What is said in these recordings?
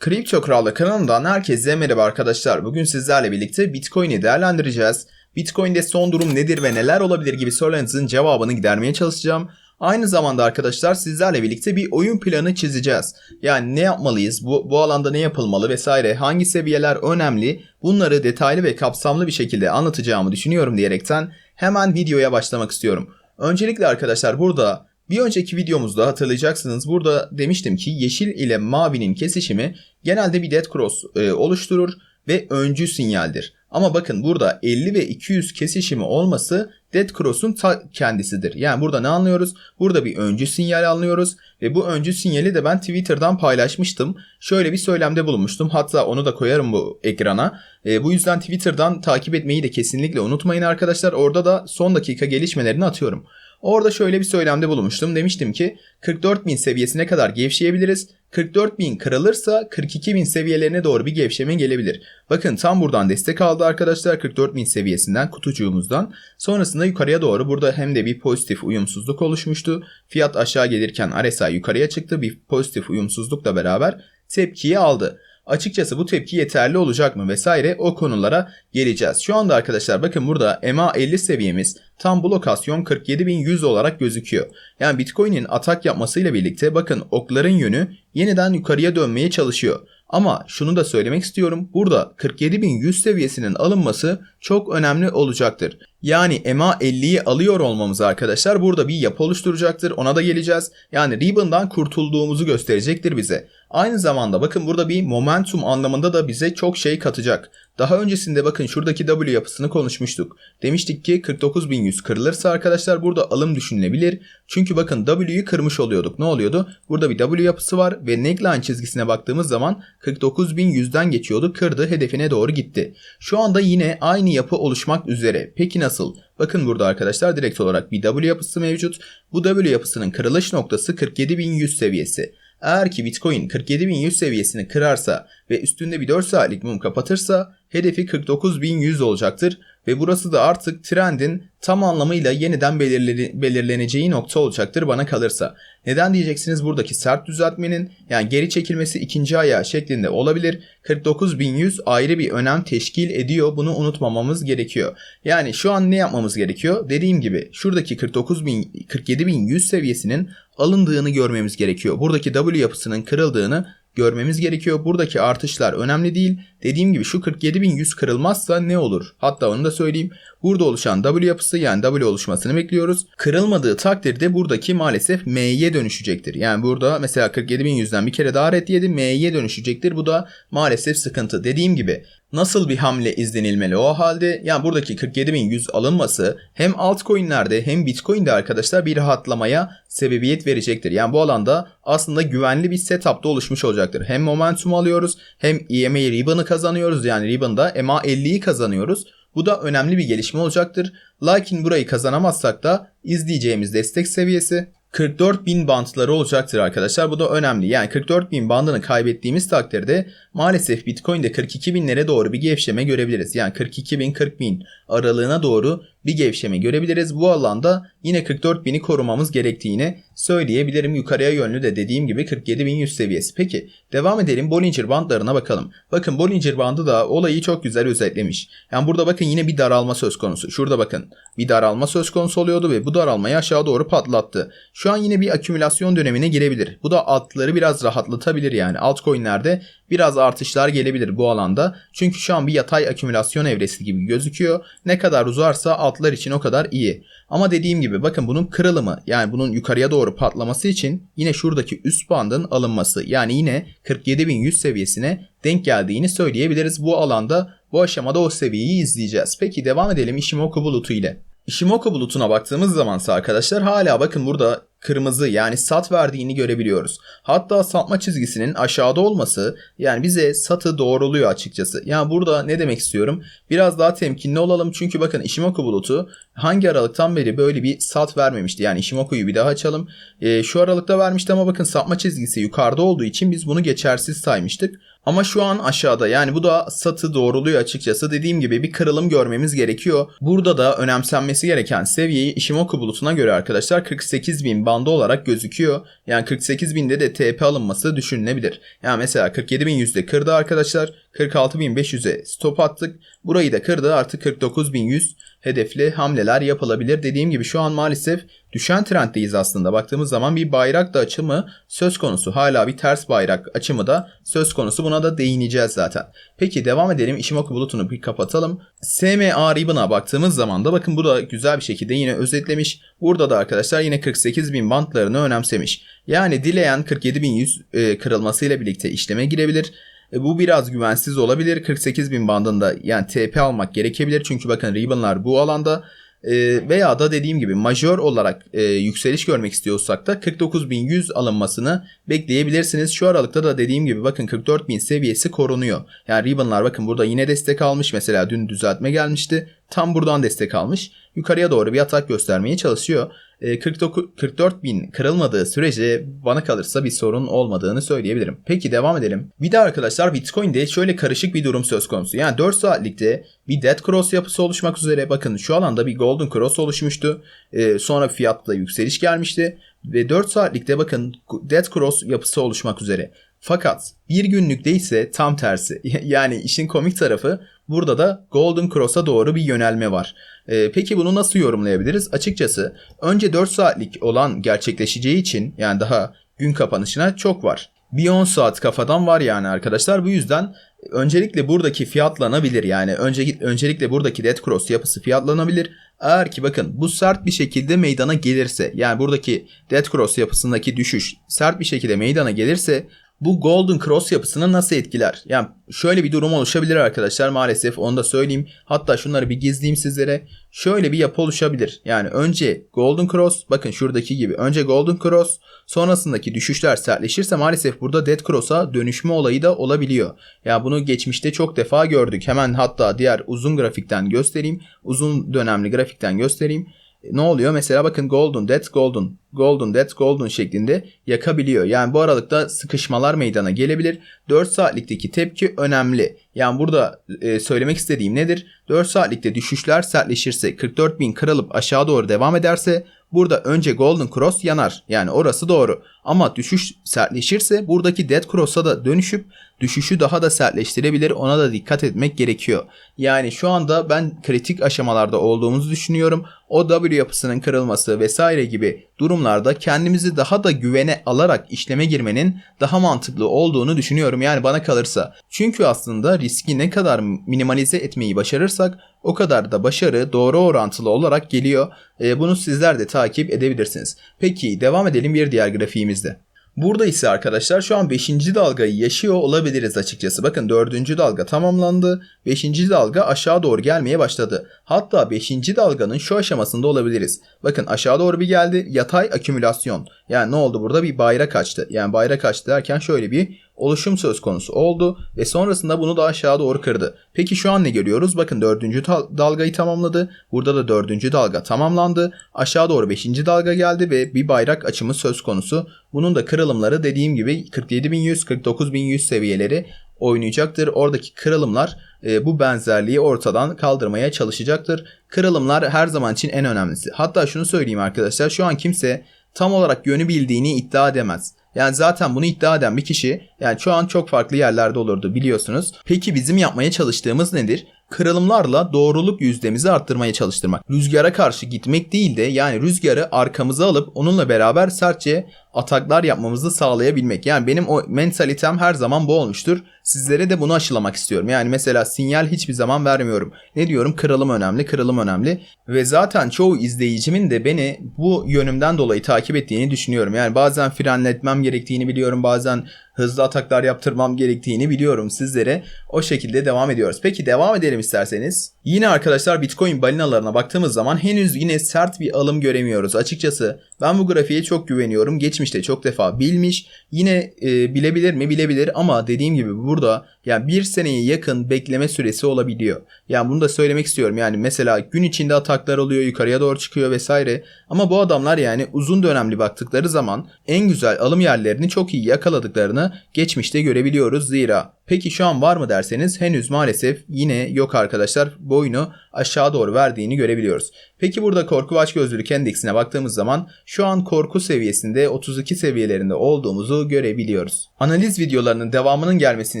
Kripto Kralı kanalından herkese merhaba arkadaşlar. Bugün sizlerle birlikte Bitcoin'i değerlendireceğiz. Bitcoin'de son durum nedir ve neler olabilir gibi sorularınızın cevabını gidermeye çalışacağım. Aynı zamanda arkadaşlar sizlerle birlikte bir oyun planı çizeceğiz. Yani ne yapmalıyız, bu, bu alanda ne yapılmalı vesaire, hangi seviyeler önemli bunları detaylı ve kapsamlı bir şekilde anlatacağımı düşünüyorum diyerekten hemen videoya başlamak istiyorum. Öncelikle arkadaşlar burada bir önceki videomuzda hatırlayacaksınız burada demiştim ki yeşil ile mavinin kesişimi genelde bir dead cross e, oluşturur ve öncü sinyaldir. Ama bakın burada 50 ve 200 kesişimi olması dead cross'un ta kendisidir. Yani burada ne anlıyoruz? Burada bir öncü sinyal anlıyoruz ve bu öncü sinyali de ben Twitter'dan paylaşmıştım. Şöyle bir söylemde bulunmuştum. Hatta onu da koyarım bu ekrana. E, bu yüzden Twitter'dan takip etmeyi de kesinlikle unutmayın arkadaşlar. Orada da son dakika gelişmelerini atıyorum. Orada şöyle bir söylemde bulunmuştum. Demiştim ki 44.000 seviyesine kadar gevşeyebiliriz. 44.000 kırılırsa 42.000 seviyelerine doğru bir gevşeme gelebilir. Bakın tam buradan destek aldı arkadaşlar 44.000 seviyesinden kutucuğumuzdan. Sonrasında yukarıya doğru burada hem de bir pozitif uyumsuzluk oluşmuştu. Fiyat aşağı gelirken RSI yukarıya çıktı. Bir pozitif uyumsuzlukla beraber tepkiyi aldı. Açıkçası bu tepki yeterli olacak mı vesaire o konulara geleceğiz. Şu anda arkadaşlar bakın burada MA50 seviyemiz tam bu lokasyon 47.100 olarak gözüküyor. Yani Bitcoin'in atak yapmasıyla birlikte bakın okların yönü yeniden yukarıya dönmeye çalışıyor. Ama şunu da söylemek istiyorum. Burada 47.100 seviyesinin alınması çok önemli olacaktır. Yani MA50'yi alıyor olmamız arkadaşlar burada bir yapı oluşturacaktır. Ona da geleceğiz. Yani Ribbon'dan kurtulduğumuzu gösterecektir bize. Aynı zamanda bakın burada bir momentum anlamında da bize çok şey katacak. Daha öncesinde bakın şuradaki W yapısını konuşmuştuk. Demiştik ki 49.100 kırılırsa arkadaşlar burada alım düşünülebilir. Çünkü bakın W'yu kırmış oluyorduk. Ne oluyordu? Burada bir W yapısı var ve neckline çizgisine baktığımız zaman 49.100'den geçiyordu. Kırdı hedefine doğru gitti. Şu anda yine aynı yapı oluşmak üzere. Peki nasıl? Bakın burada arkadaşlar direkt olarak bir W yapısı mevcut. Bu W yapısının kırılış noktası 47.100 seviyesi. Eğer ki Bitcoin 47.100 seviyesini kırarsa ve üstünde bir 4 saatlik mum kapatırsa hedefi 49.100 olacaktır ve burası da artık trendin tam anlamıyla yeniden belirleneceği nokta olacaktır bana kalırsa. Neden diyeceksiniz buradaki sert düzeltmenin yani geri çekilmesi ikinci ayağı şeklinde olabilir. 49.100 ayrı bir önem teşkil ediyor. Bunu unutmamamız gerekiyor. Yani şu an ne yapmamız gerekiyor? Dediğim gibi şuradaki 49.000 47.100 seviyesinin alındığını görmemiz gerekiyor. Buradaki W yapısının kırıldığını görmemiz gerekiyor. Buradaki artışlar önemli değil. Dediğim gibi şu 47.100 kırılmazsa ne olur? Hatta onu da söyleyeyim. Burada oluşan W yapısı yani W oluşmasını bekliyoruz. Kırılmadığı takdirde buradaki maalesef M'ye dönüşecektir. Yani burada mesela 47.100'den bir kere daha red yedi M'ye dönüşecektir. Bu da maalesef sıkıntı. Dediğim gibi nasıl bir hamle izlenilmeli o halde? Yani buradaki 47.100 alınması hem altcoin'lerde hem Bitcoin'de arkadaşlar bir rahatlamaya sebebiyet verecektir. Yani bu alanda aslında güvenli bir setup'ta oluşmuş olacaktır. Hem momentum alıyoruz hem EMA ribbon'ı kazanıyoruz. Yani ribbon'da MA50'yi kazanıyoruz. Bu da önemli bir gelişme olacaktır. Lakin burayı kazanamazsak da izleyeceğimiz destek seviyesi 44 bin bantları olacaktır arkadaşlar. Bu da önemli. Yani 44 bin bandını kaybettiğimiz takdirde maalesef Bitcoin'de 42 binlere doğru bir gevşeme görebiliriz. Yani 42 bin 40 bin aralığına doğru bir gevşeme görebiliriz. Bu alanda yine 44 bini korumamız gerektiğini söyleyebilirim. Yukarıya yönlü de dediğim gibi 47.100 seviyesi. Peki devam edelim Bollinger bandlarına bakalım. Bakın Bollinger bandı da olayı çok güzel özetlemiş. Yani burada bakın yine bir daralma söz konusu. Şurada bakın bir daralma söz konusu oluyordu ve bu daralmayı aşağı doğru patlattı. Şu an yine bir akümülasyon dönemine girebilir. Bu da altları biraz rahatlatabilir yani. Altcoin'lerde biraz artışlar gelebilir bu alanda. Çünkü şu an bir yatay akümülasyon evresi gibi gözüküyor. Ne kadar uzarsa altlar için o kadar iyi. Ama dediğim gibi bakın bunun kırılımı yani bunun yukarıya doğru patlaması için yine şuradaki üst bandın alınması yani yine 47.100 seviyesine denk geldiğini söyleyebiliriz. Bu alanda bu aşamada o seviyeyi izleyeceğiz. Peki devam edelim Ishimoku bulutu ile. Ishimoku bulutuna baktığımız zamansa arkadaşlar hala bakın burada kırmızı yani sat verdiğini görebiliyoruz. Hatta satma çizgisinin aşağıda olması yani bize satı doğruluyor açıkçası. Yani burada ne demek istiyorum? Biraz daha temkinli olalım çünkü bakın Ishimoku bulutu hangi aralıktan beri böyle bir sat vermemişti. Yani Ishimoku'yu bir daha açalım. E, şu aralıkta vermişti ama bakın sapma çizgisi yukarıda olduğu için biz bunu geçersiz saymıştık. Ama şu an aşağıda yani bu da satı doğruluyor açıkçası. Dediğim gibi bir kırılım görmemiz gerekiyor. Burada da önemsenmesi gereken seviyeyi Ishimoku bulutuna göre arkadaşlar 48.000 bandı olarak gözüküyor. Yani 48.000'de de TP alınması düşünülebilir. Yani mesela 47.100'de kırdı arkadaşlar. 46.500'e stop attık. Burayı da kırdı artık 49.100 hedefli hamleler yapılabilir. Dediğim gibi şu an maalesef düşen trenddeyiz aslında. Baktığımız zaman bir bayrak da açımı söz konusu. Hala bir ters bayrak açımı da söz konusu. Buna da değineceğiz zaten. Peki devam edelim. Ishimoku bulutunu bir kapatalım. SMA ribbon'a baktığımız zaman da bakın bu da güzel bir şekilde yine özetlemiş. Burada da arkadaşlar yine 48.000 bantlarını önemsemiş. Yani dileyen 47.100 e, kırılmasıyla birlikte işleme girebilir. E, bu biraz güvensiz olabilir. 48 bin bandında yani TP almak gerekebilir. Çünkü bakın Ribbon'lar bu alanda e, veya da dediğim gibi majör olarak e, yükseliş görmek istiyorsak da 49.100 alınmasını bekleyebilirsiniz. Şu aralıkta da dediğim gibi bakın 44.000 seviyesi korunuyor. Yani Ribbon'lar bakın burada yine destek almış. Mesela dün düzeltme gelmişti. Tam buradan destek almış. Yukarıya doğru bir atak göstermeye çalışıyor. 49, 44 bin kırılmadığı sürece bana kalırsa bir sorun olmadığını söyleyebilirim. Peki devam edelim. Bir de arkadaşlar Bitcoin'de şöyle karışık bir durum söz konusu. Yani 4 saatlikte bir dead cross yapısı oluşmak üzere bakın şu alanda bir golden cross oluşmuştu. Ee, sonra fiyatta yükseliş gelmişti. Ve 4 saatlikte bakın dead cross yapısı oluşmak üzere. Fakat bir günlükte ise tam tersi. yani işin komik tarafı burada da Golden Cross'a doğru bir yönelme var. Ee, peki bunu nasıl yorumlayabiliriz? Açıkçası önce 4 saatlik olan gerçekleşeceği için yani daha gün kapanışına çok var. Bir 10 saat kafadan var yani arkadaşlar. Bu yüzden öncelikle buradaki fiyatlanabilir. Yani önce, öncelikle buradaki Dead Cross yapısı fiyatlanabilir. Eğer ki bakın bu sert bir şekilde meydana gelirse yani buradaki Dead Cross yapısındaki düşüş sert bir şekilde meydana gelirse bu Golden Cross yapısını nasıl etkiler? Yani şöyle bir durum oluşabilir arkadaşlar maalesef onu da söyleyeyim. Hatta şunları bir gizleyeyim sizlere. Şöyle bir yapı oluşabilir. Yani önce Golden Cross bakın şuradaki gibi önce Golden Cross sonrasındaki düşüşler sertleşirse maalesef burada Dead Cross'a dönüşme olayı da olabiliyor. Ya yani bunu geçmişte çok defa gördük. Hemen hatta diğer uzun grafikten göstereyim. Uzun dönemli grafikten göstereyim ne oluyor? Mesela bakın golden, that's golden, golden, that's golden şeklinde yakabiliyor. Yani bu aralıkta sıkışmalar meydana gelebilir. 4 saatlikteki tepki önemli. Yani burada e, söylemek istediğim nedir? 4 saatlikte düşüşler sertleşirse 44.000 kırılıp aşağı doğru devam ederse burada önce golden cross yanar. Yani orası doğru. Ama düşüş sertleşirse buradaki dead cross'a da dönüşüp düşüşü daha da sertleştirebilir. Ona da dikkat etmek gerekiyor. Yani şu anda ben kritik aşamalarda olduğumuzu düşünüyorum. O W yapısının kırılması vesaire gibi durumlarda kendimizi daha da güvene alarak işleme girmenin daha mantıklı olduğunu düşünüyorum. Yani bana kalırsa. Çünkü aslında riski ne kadar minimalize etmeyi başarırsak o kadar da başarı doğru orantılı olarak geliyor. E, bunu sizler de takip edebilirsiniz. Peki devam edelim bir diğer grafiğimizde. Burada ise arkadaşlar şu an 5. dalgayı yaşıyor olabiliriz açıkçası. Bakın 4. dalga tamamlandı. 5. dalga aşağı doğru gelmeye başladı. Hatta 5. dalganın şu aşamasında olabiliriz. Bakın aşağı doğru bir geldi. Yatay akümülasyon. Yani ne oldu burada? Bir bayrak açtı. Yani bayrak açtı derken şöyle bir oluşum söz konusu oldu ve sonrasında bunu da aşağı doğru kırdı. Peki şu an ne görüyoruz? Bakın dördüncü dalgayı tamamladı. Burada da dördüncü dalga tamamlandı. Aşağı doğru beşinci dalga geldi ve bir bayrak açımı söz konusu. Bunun da kırılımları dediğim gibi 47.100 49.100 seviyeleri oynayacaktır. Oradaki kırılımlar e, bu benzerliği ortadan kaldırmaya çalışacaktır. Kırılımlar her zaman için en önemlisi. Hatta şunu söyleyeyim arkadaşlar şu an kimse tam olarak yönü bildiğini iddia edemez. Yani zaten bunu iddia eden bir kişi yani şu an çok farklı yerlerde olurdu biliyorsunuz. Peki bizim yapmaya çalıştığımız nedir? Kırılımlarla doğruluk yüzdemizi arttırmaya çalıştırmak. Rüzgara karşı gitmek değil de yani rüzgarı arkamıza alıp onunla beraber sertçe ataklar yapmamızı sağlayabilmek. Yani benim o mentalitem her zaman bu olmuştur. Sizlere de bunu aşılamak istiyorum. Yani mesela sinyal hiçbir zaman vermiyorum. Ne diyorum? Kırılım önemli, kırılım önemli. Ve zaten çoğu izleyicimin de beni bu yönümden dolayı takip ettiğini düşünüyorum. Yani bazen frenletmem gerektiğini biliyorum. Bazen hızlı ataklar yaptırmam gerektiğini biliyorum sizlere. O şekilde devam ediyoruz. Peki devam edelim isterseniz. Yine arkadaşlar Bitcoin balinalarına baktığımız zaman henüz yine sert bir alım göremiyoruz. Açıkçası ben bu grafiğe çok güveniyorum. Geç geçmişte çok defa bilmiş. Yine e, bilebilir mi? Bilebilir ama dediğim gibi burada yani bir seneye yakın bekleme süresi olabiliyor. Yani bunu da söylemek istiyorum. Yani mesela gün içinde ataklar oluyor, yukarıya doğru çıkıyor vesaire. Ama bu adamlar yani uzun dönemli baktıkları zaman en güzel alım yerlerini çok iyi yakaladıklarını geçmişte görebiliyoruz zira. Peki şu an var mı derseniz henüz maalesef yine yok arkadaşlar. Boyunu aşağı doğru verdiğini görebiliyoruz. Peki burada korku açgözlülük endeksine baktığımız zaman şu an korku seviyesinde 32 seviyelerinde olduğumuzu görebiliyoruz. Analiz videolarının devamının gelmesini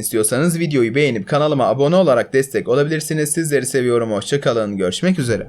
istiyorsanız videoyu beğenip kanalıma abone olarak destek olabilirsiniz. Sizleri seviyorum. Hoşçakalın. Görüşmek üzere.